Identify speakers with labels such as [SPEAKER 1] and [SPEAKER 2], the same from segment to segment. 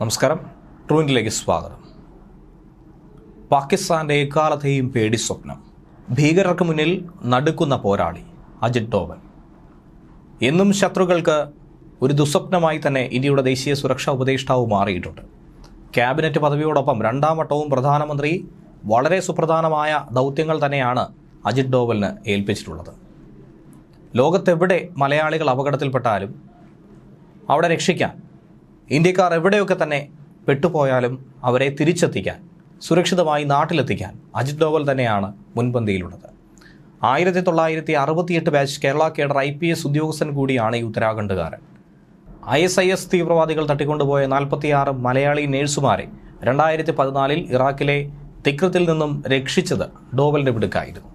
[SPEAKER 1] നമസ്കാരം. ട്രൂവിന്റിലേക്ക് സ്വാഗതം. പാകിസ്ഥാന്റെ എക്കാലത്തെയും പേടി സ്വപ്നം. ഭീകരർക്ക് മുന്നിൽ നടുക്കുന്ന പോരാളി അജിത് ഡോവൽ. എന്നും ശത്രുക്കൾക്ക് ഒരു ദുസ്വപ്നമായി തന്നെ ഇന്ത്യയുടെ ദേശീയ സുരക്ഷാ ഉപദേഷ്ടാവ് മാറിയിട്ടുണ്ട്. ക്യാബിനറ്റ് പദവിയോടൊപ്പം രണ്ടാം വട്ടവും പ്രധാനമന്ത്രി വളരെ സുപ്രധാനമായ ദൗത്യങ്ങൾ തന്നെയാണ് അജിത് ഡോവലിന് ഏൽപ്പിച്ചിട്ടുള്ളത്. ലോകത്തെവിടെ മലയാളികൾ അപകടത്തിൽപ്പെട്ടാലും അവിടെ രക്ഷിക്കാൻ ഇന്ത്യക്കാർ എവിടെയൊക്കെ തന്നെ പെട്ടുപോയാലും അവരെ തിരിച്ചെത്തിക്കാൻ സുരക്ഷിതമായി നാട്ടിലെത്തിക്കാൻ അജിത് ഡോവൽ തന്നെയാണ് മുൻപന്തിയിലുള്ളത്. ആയിരത്തി തൊള്ളായിരത്തി അറുപത്തിയെട്ട് batch Kerala cadre I P S ഉദ്യോഗസ്ഥൻ കൂടിയാണ് ഈ ഉത്തരാഖണ്ഡുകാരൻ. ഐ എസ് ഐ എസ് തീവ്രവാദികൾ തട്ടിക്കൊണ്ടുപോയ നാൽപ്പത്തിയാറ് മലയാളി നേഴ്സുമാരെ രണ്ടായിരത്തി പതിനാലിൽ ഇറാഖിലെ തിക്രത്തിൽ നിന്നും രക്ഷിച്ചത് ഡോവലിന്റെ മിടുക്കായിരുന്നു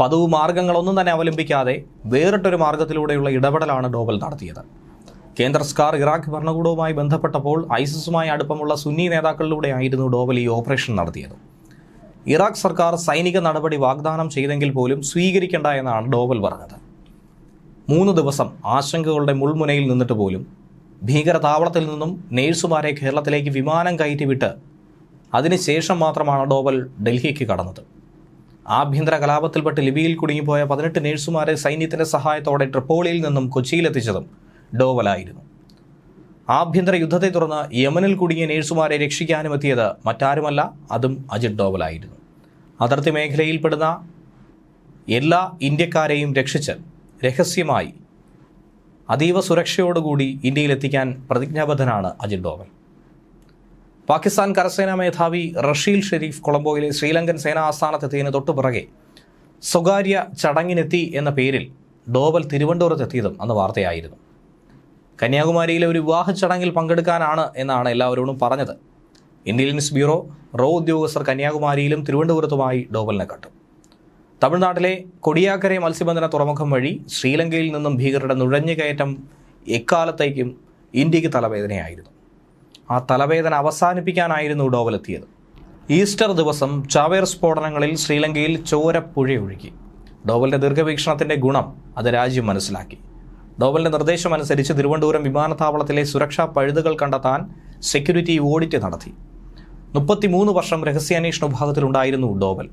[SPEAKER 1] പതിവ് മാർഗങ്ങളൊന്നും തന്നെ അവലംബിക്കാതെ വേറിട്ടൊരു മാർഗത്തിലൂടെയുള്ള ഇടപെടലാണ് ഡോവൽ നടത്തിയത്. കേന്ദ്ര സർക്കാർ ഇറാഖ് ഭരണകൂടവുമായി ബന്ധപ്പെട്ടപ്പോൾ ഐസിസുമായി അടുപ്പമുള്ള സുന്നി നേതാക്കളിലൂടെയായിരുന്നു ഡോവൽ ഈ ഓപ്പറേഷൻ നടത്തിയത്. ഇറാഖ് സർക്കാർ സൈനിക നടപടി വാഗ്ദാനം ചെയ്തെങ്കിൽ പോലും സ്വീകരിക്കേണ്ട എന്നാണ് ഡോവൽ പറഞ്ഞത്. മൂന്ന് ദിവസം ആശങ്കകളുടെ മുൾമുനയിൽ നിന്നിട്ട് പോലും ഭീകര താവളത്തിൽ നിന്നും നേഴ്സുമാരെ കേരളത്തിലേക്ക് വിമാനം കയറ്റി കയറ്റിവിട്ട് അതിനുശേഷം മാത്രമാണ് ഡോവൽ ഡൽഹിക്ക് കടന്നത്. ആഭ്യന്തര കലാപത്തിൽപ്പെട്ട് ലിബിയിൽ കുടുങ്ങിപ്പോയ പതിനെട്ട് നേഴ്സുമാരെ സൈന്യത്തിന്റെ സഹായത്തോടെ ട്രിപ്പോളിയിൽ നിന്നും കൊച്ചിയിലെത്തിച്ചതും ഡോവലായിരുന്നു. ആഭ്യന്തര യുദ്ധത്തെ തുടർന്ന് യമനിൽ കുടുങ്ങിയ നേഴ്സുമാരെ രക്ഷിക്കാനും എത്തിയത് മറ്റാരുമല്ല അതും അജിത് ഡോവലായിരുന്നു. അതിർത്തി മേഖലയിൽപ്പെടുന്ന എല്ലാ ഇന്ത്യക്കാരെയും രക്ഷിച്ച് രഹസ്യമായി അതീവ സുരക്ഷയോടുകൂടി ഇന്ത്യയിലെത്തിക്കാൻ പ്രതിജ്ഞാബദ്ധനാണ് അജിത് ഡോവൽ. പാകിസ്ഥാൻ കരസേനാ മേധാവി റഷീൽ ഷെരീഫ് കൊളംബോയിലെ ശ്രീലങ്കൻ സേനാ ആസ്ഥാനത്തെത്തിയതിന് തൊട്ടുപിറകെ സ്വകാര്യ ചടങ്ങിനെത്തി എന്ന പേരിൽ ഡോവൽ തിരുവനന്തപുരത്തെത്തിയതും അന്ന് വാർത്തയായിരുന്നു. കന്യാകുമാരിയിലെ ഒരു വിവാഹ ചടങ്ങിൽ പങ്കെടുക്കാനാണ് എന്നാണ് എല്ലാവരോടും പറഞ്ഞത്. ഇന്റലിജൻസ് ബ്യൂറോ റോ ഉദ്യോഗസ്ഥർ കന്യാകുമാരിയിലും തിരുവനന്തപുരത്തുമായി ഡോബലിനെ കണ്ടു. തമിഴ്നാട്ടിലെ കൊടിയാക്കരെ മത്സ്യബന്ധന തുറമുഖം വഴി ശ്രീലങ്കയിൽ നിന്നും ഭീകരരുടെ നുഴഞ്ഞുകയറ്റം എക്കാലത്തേക്കും ഇന്ത്യയ്ക്ക് തലവേദനയായിരുന്നു. ആ തലവേദന അവസാനിപ്പിക്കാനായിരുന്നു ഡോവലെത്തിയത് ഈസ്റ്റർ ദിവസം ചാവേർ സ്ഫോടനങ്ങളിൽ ശ്രീലങ്കയിൽ ചോരപ്പുഴയൊഴുകി. ഡോബലിന്റെ ദീർഘവീക്ഷണത്തിന്റെ ഗുണം അത് രാജ്യം മനസ്സിലാക്കി. ഡോവലിന്റെ നിർദ്ദേശമനുസരിച്ച് തിരുവനന്തപുരം വിമാനത്താവളത്തിലെ സുരക്ഷാ പഴുതുകൾ കണ്ടെത്താൻ സെക്യൂരിറ്റി ഓഡിറ്റ് നടത്തി. മുപ്പത്തിമൂന്ന് വർഷം രഹസ്യാന്വേഷണ വിഭാഗത്തിലുണ്ടായിരുന്നു ഡോവൽ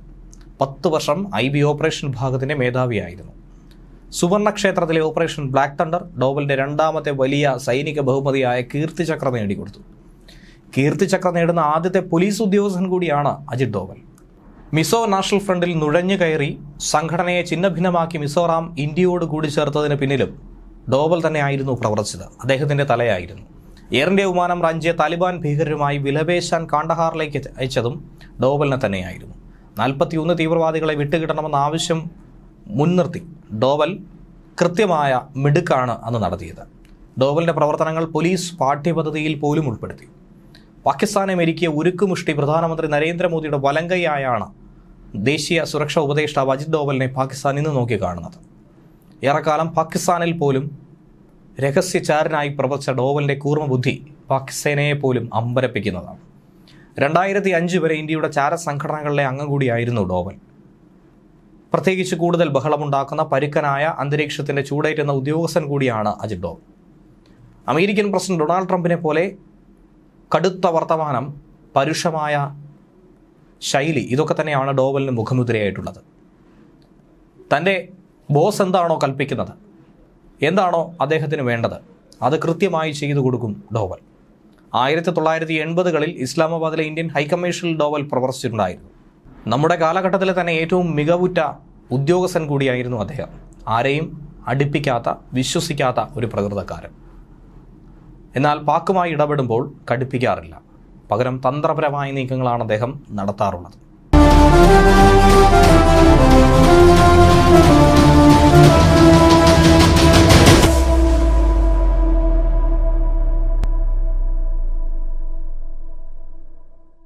[SPEAKER 1] പത്ത് വർഷം ഐ ബി ഓപ്പറേഷൻ വിഭാഗത്തിന്റെ മേധാവിയായിരുന്നു. സുവർണ ക്ഷേത്രത്തിലെ ഓപ്പറേഷൻ ബ്ലാക്ക് തണ്ടർ ഡോവലിന്റെ രണ്ടാമത്തെ വലിയ സൈനിക ബഹുമതിയായ കീർത്തിചക്ര നേടിക്കൊടുത്തു. കീർത്തിചക്ര നേടുന്ന ആദ്യത്തെ പോലീസ് ഉദ്യോഗസ്ഥൻ കൂടിയാണ് അജിത് ഡോവൽ മിസോ നാഷണൽ ഫ്രണ്ടിൽ നുഴഞ്ഞു കയറി സംഘടനയെ ഛിന്നഭിന്നമാക്കി മിസോറാം ഇന്ത്യയോട് കൂടി ചേർത്തതിന് പിന്നിലും ഡോവൽ തന്നെയായിരുന്നു പ്രവർത്തിച്ചത്. അദ്ദേഹത്തിന്റെ തലയായിരുന്നു. എയർ ഇന്ത്യ വിമാനം റാഞ്ചിയ താലിബാൻ ഭീകരരുമായി വിലപേശാൻ കാണ്ടഹാറിലേക്ക് അയച്ചതും ഡോബലിനെ തന്നെയായിരുന്നു. നാൽപ്പത്തിയൊന്ന് തീവ്രവാദികളെ വിട്ടുകിട്ടണമെന്ന ആവശ്യം മുൻനിർത്തി ഡോവൽ കൃത്യമായ മിടുക്കാണ് അന്ന് നടത്തിയത്. ഡോവലിന്റെ പ്രവർത്തനങ്ങൾ പോലീസ് പാഠ്യപദ്ധതിയിൽ പോലും ഉൾപ്പെടുത്തി. പാകിസ്ഥാനെ മെരുക്കിയ ഉരുക്കുമുഷ്ടി പ്രധാനമന്ത്രി നരേന്ദ്രമോദിയുടെ വലങ്കയായാണ് ദേശീയ സുരക്ഷാ ഉപദേഷ്ടാവ് അജിത് ഡോവലിനെ പാകിസ്ഥാൻ ഇന്ന് നോക്കി കാണുന്നത് ഏറെക്കാലം പാകിസ്ഥാനിൽ പോലും രഹസ്യചാരനായി പ്രവർത്തിച്ച ഡോവലിന്റെ കൂർമ്മബുദ്ധി പാകിസ്ഥാനയെ പോലും അമ്പരപ്പിക്കുന്നതാണ്. രണ്ടായിരത്തി അഞ്ച് വരെ ഇന്ത്യയുടെ ചാരസംഘടനകളിലെ അംഗം കൂടിയായിരുന്നു ഡോവൽ. പ്രത്യേകിച്ച് കൂടുതൽ ബഹളമുണ്ടാക്കുന്ന പരുക്കനായ അന്തരീക്ഷത്തിന്റെ ചൂടേറ്റുന്ന ഉദ്യോഗസ്ഥൻ കൂടിയാണ് Ajit Doval. American president Donald ട്രംപിനെ പോലെ കടുത്ത വർത്തമാനം പരുഷമായ ശൈലി ഇതൊക്കെ തന്നെയാണ് ഡോവലിന് മുഖമുദ്രയായിട്ടുള്ളത്. തന്റെ ബോസ് എന്താണോ കൽപ്പിക്കുന്നത്? എന്താണോ അദ്ദേഹത്തിന് വേണ്ടത്? അത് കൃത്യമായി ചെയ്തു കൊടുക്കും ഡോവൽ. ആയിരത്തി തൊള്ളായിരത്തി എൺപതുകളിൽ ഇസ്ലാമാബാദിലെ ഇന്ത്യൻ ഹൈക്കമ്മീഷനിൽ ഡോവൽ പ്രവർത്തിച്ചിട്ടുണ്ടായിരുന്നു. നമ്മുടെ കാലഘട്ടത്തിലെ തന്നെ ഏറ്റവും മികവുറ്റ ഉദ്യോഗസ്ഥൻ കൂടിയായിരുന്നു അദ്ദേഹം. ആരെയും അടുപ്പിക്കാത്ത വിശ്വസിക്കാത്ത ഒരു പ്രകൃതക്കാരൻ. എന്നാൽ പാക്കുമായി ഇടപെടുമ്പോൾ കടുപ്പിക്കാറില്ല. പകരം തന്ത്രപരമായ നീക്കങ്ങളാണ് അദ്ദേഹം നടത്താറുള്ളത്.